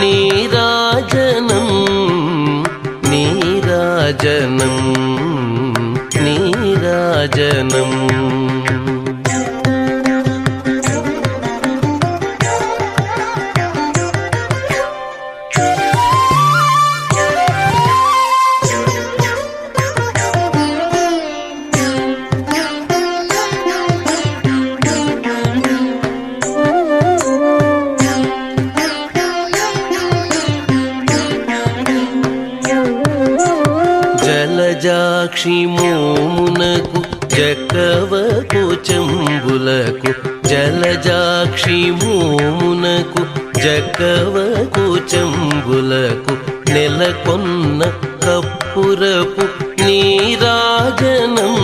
నీరాజనం నీరాజనం నీరాజనం. జలజాక్షి భూమునకు జగవకు చెంబులకు నెలకొన్న కప్పురపు నీరాజనం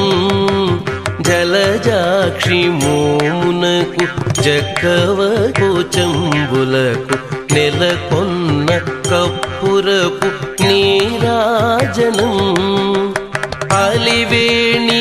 జలజాక్షి మోమునకు జగవకు చెంబులకు నెలకొన్న కప్పురపు నీరాజనం అలివేణి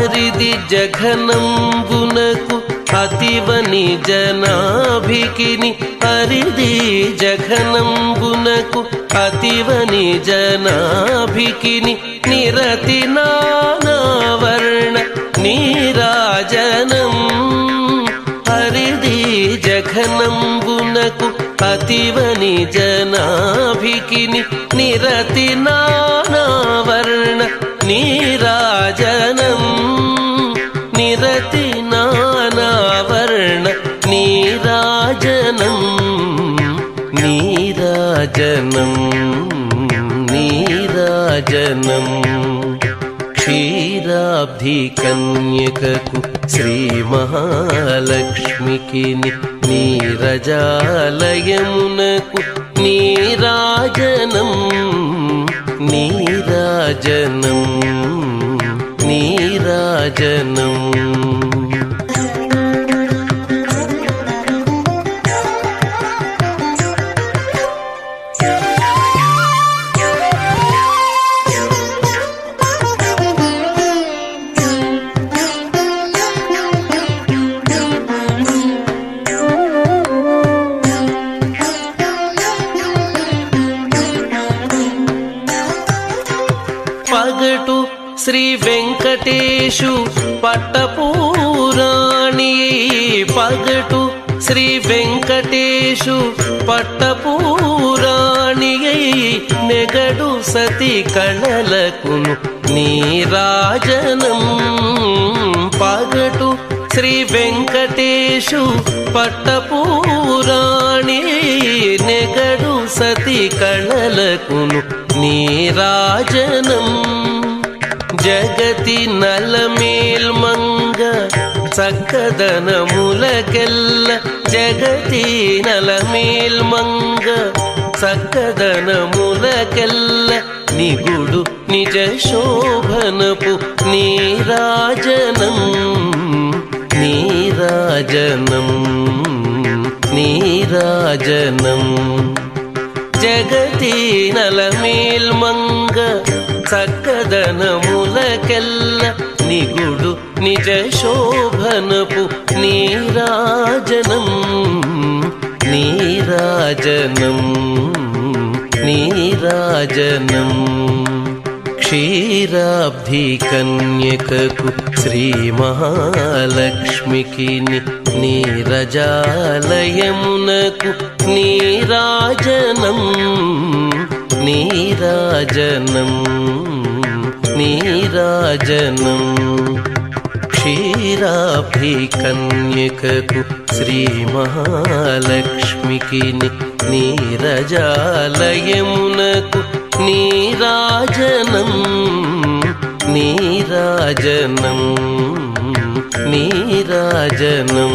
అరిది జఘనంబునకు అతివని జనాభికిని హరిది జఘనంబునకు అతివని జనాభికిని నిరతి నానావర్ణ నీరాజనం. హరిది జఘనంబునకు అతివని జనాభికిని నిరతి నానావర్ణ నీరాజనం నిరతి నానావర్ణ నీరాజనం నీరాజనం నీరాజనం. క్షీరాబ్ధి కన్యకకు శ్రీ మహాలక్ష్మికి నీరజాలయమునకు నీరాజనం నీ నీరాజనం నీరాజనం. శిశు పట్టపూరాణి పగటు శ్రీ వెంకటేశు పట్టపూరాణి నెగడు సతి కళలకును నీరాజనం పగటు శ్రీ వెంకటేశు పట్టపూరాణి నెగడు సతి కళలకును నీరాజనం జగతి నలమేల్మంగ చక్కదనములకెల్ల జగతి నలమేల్మంగ చక్కదనములకెల్ల నిగుడు నిజ శోభనపు నీరాజనం నీరాజనం నీరాజనం జగతి నలమేల్మంగ చక్కదనములకెల్ల నిగుడు నిజ శోభనపు నీరాజనం. నీరాజనం నీరాజనం. క్షీరాబ్ధి కన్యకకు శ్రీ మహాలక్ష్మికి నీరజాలయమునకు నీరాజనం. నీరాజనం నీరాజనం. క్షీరాబ్ధి కన్యకకు శ్రీ మహాలక్ష్మికి నీరజాలయమునకు నీరాజనం నీరాజనం నీరాజనం.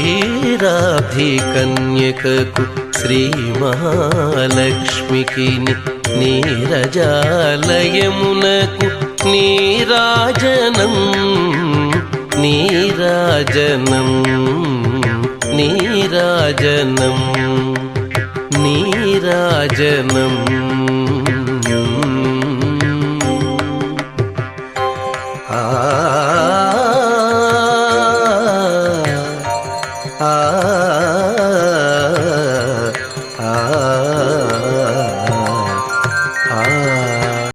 క్షీరాబ్ధి కన్యకకు శ్రీ మహాలక్ష్మికి నీరజాలయమునకు నీరాజనం నీరాజనం నీరాజనం నీరాజనం